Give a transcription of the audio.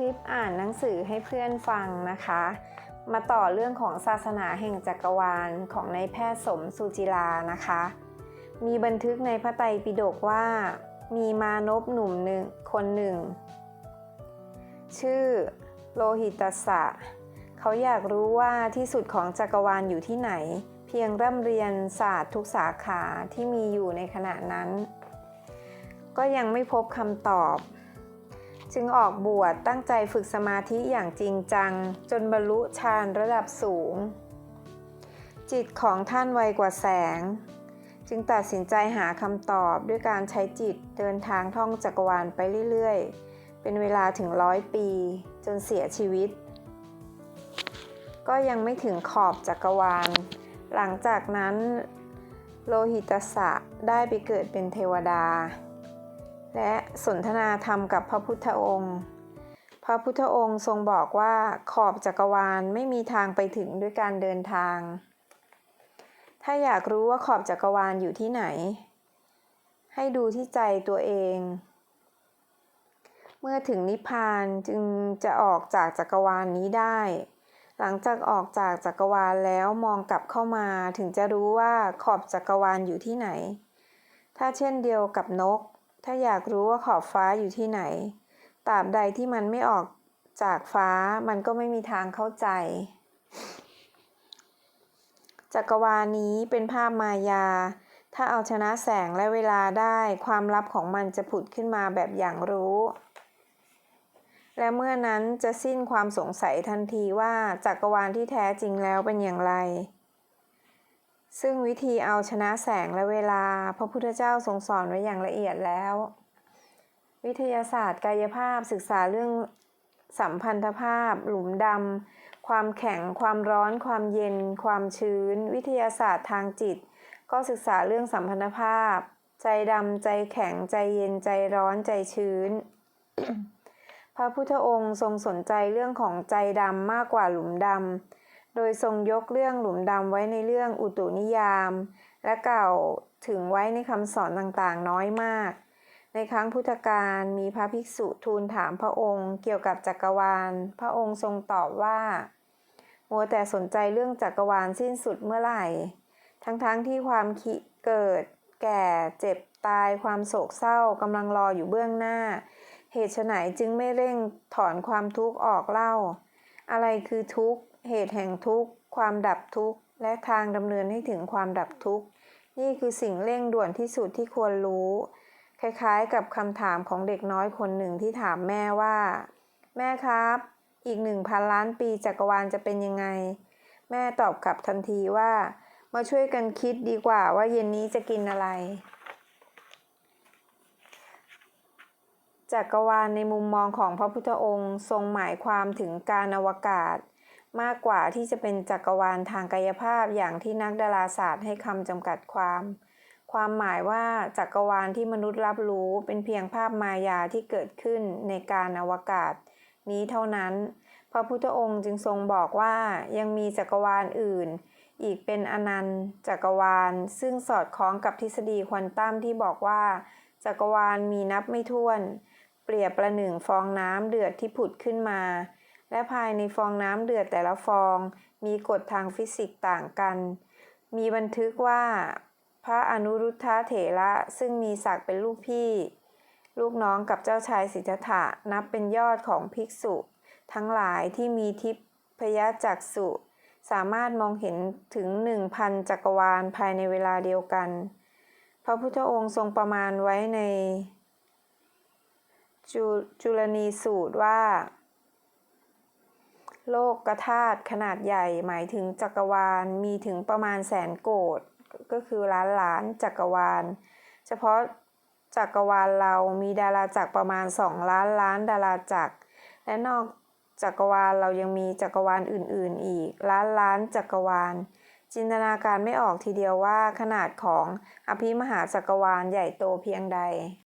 คลิปอ่านหนังสือให้เพื่อนฟังนะคะ มาต่อเรื่องของศาสนาแห่งจักรวาลของนายแพทย์สมสุจิลานะคะ มีบันทึกในพระไตรปิฎกว่า มีมานพหนุ่มหนึ่งคนหนึ่ง ชื่อโลหิตัสสะเขาอยากรู้ว่าที่สุดของจักรวาลอยู่ที่ไหน เพียงร่ำเรียนศาสตร์ทุกสาขาที่มีอยู่ในขณะนั้น ก็ยังไม่พบคำตอบ จึงออกบวชตั้งใจฝึกสมาธิอย่างจริงจัง จนบรรลุฌานระดับสูง จิตของท่านไวกว่าแสง จึงตัดสินใจหาคำตอบด้วยการใช้จิตเดินทางท่องจักรวาลไปเรื่อยๆ เป็นเวลาถึงร้อยปี จนเสียชีวิต ก็ยังไม่ถึงขอบจักรวาล หลังจากนั้น โลหิตสะได้ไปเกิดเป็นเทวดา และสนทนาธรรมกับพระพุทธองค์ พระพุทธองค์ทรงบอกว่าขอบจักรวาลไม่มีทางไปถึงด้วยการเดินทาง ถ้าอยากรู้ว่าขอบจักรวาลอยู่ที่ไหน ให้ดูที่ใจตัวเอง เมื่อถึงนิพพานจึงจะออกจากจักรวาลนี้ได้ หลังจากออกจากจักรวาลแล้วมองกลับเข้ามาถึงจะรู้ว่าขอบจักรวาลอยู่ที่ไหน ถ้าเช่นเดียวกับนก ถ้าอยากรู้ว่าขอบฟ้าอยู่ที่ไหน ตราบใดที่มันไม่ออกจากฟ้ามันก็ไม่มีทางเข้าใจ จักรวาลนี้เป็นภาพมายา ถ้าเอาชนะแสงและเวลาได้ความลับของมันจะผุดขึ้นมาแบบอย่างรู้ และเมื่อนั้นจะสิ้นความสงสัยทันทีว่าจักรวาลที่แท้จริงแล้วเป็นอย่างไร ซึ่งวิธีเอาชนะแสงและเวลา พระพุทธเจ้าทรงสอนไว้อย่างละเอียดแล้ว วิทยาศาสตร์กายภาพศึกษาเรื่องสัมพันธภาพ หลุมดำความแข็ง ความร้อน ความเย็น ความชื้น วิทยาศาสตร์ทางจิต ก็ศึกษาเรื่องสัมพันธภาพ ใจดำใจแข็งใจเย็นใจร้อนใจชื้น พระพุทธองค์ทรงสนใจเรื่องของใจดำมากกว่าหลุมดำ โดยทรงยกเรื่องหลุมดำไว้ในเรื่องอุตุนิยาม และกล่าวถึงไว้ในคำสอนต่างๆ น้อยมาก ในครั้งพุทธกาลมีพระภิกษุทูลถามพระองค์เกี่ยวกับจักรวาล พระองค์ทรงตอบว่า มัวแต่สนใจเรื่องจักรวาลสิ้นสุดเมื่อไหร่ ทั้งๆทที่ความคิดเกิด แก่เจ็บตายความโศกเศร้ากำลังรออยู่เบื้องหน้า เหตุไฉนจึงไม่เร่งถอนความทุกข์ออกเล่า อะไรคือทุกข์ เหตุแห่งทุกข์ ความดับทุกข์ และทางดำเนินให้ถึงความดับทุกข์ นี่คือสิ่งเร่งด่วนที่สุดที่ควรรู้ คล้ายๆ กับคำถามของเด็กน้อยคนหนึ่งที่ถามแม่ว่า แม่ครับ อีกหนึ่งพันล้านปีจักรวาลจะเป็นยังไง แม่ตอบกลับทันทีว่า มาช่วยกันคิดดีกว่าว่าเย็นนี้จะกินอะไร จักรวาลในมุมมองของพระพุทธองค์ทรงหมายความถึงการอวกาศ มากกว่าที่จะเป็นจักรวาลทางกายภาพอย่างที่นักดาราศาสตร์ให้คำจำกัดความ ความหมายว่าจักรวาลที่มนุษย์รับรู้เป็นเพียงภาพมายาที่เกิดขึ้นในการอวกาศ นี้เท่านั้น พระพุทธองค์จึงทรงบอกว่ายังมีจักรวาลอื่น อีกเป็นอนันต์ จักรวาล ซึ่งสอดคล้องกับทฤษฎีควอนตัมที่บอกว่า จักรวาลมีนับไม่ถ้วน เปรียบประหนึ่งฟองน้ำเดือดที่ผุดขึ้นมา และภายในฟองน้ำเดือดแต่ละฟอง มีกฎทางฟิสิกส์ต่างกัน มีบันทึกว่า พระอนุรุทธะเถระซึ่งมีศักดิ์เป็นลูกพี่ ลูกน้องกับเจ้าชายสิทธัตถะนับเป็นยอดของภิกษุ ทั้งหลายที่มีทิพยจักษุสามารถมองเห็นถึงหนึ่งพันจักรวาลภายในเวลาเดียวกัน พระพุทธองค์ทรงประมาณไว้ในจจุลนีสูตรว่า โลกกระธาตุขนาดใหญ่หมายถึงจักรวาลมีถึงประมาณแสนโกดก็คือล้านล้านจักรวาล เฉพาะจักรวาลเรามีดาราจักรประมาณสองล้านล้านดาราจักร และนอกจักรวาลเรายังมีจักรวาลอื่น ๆ อีก ล้านล้านจักรวาล จินตนาการไม่ออกทีเดียวว่าขนาดของอภิมหาจักรวาลใหญ่โตเพียงใด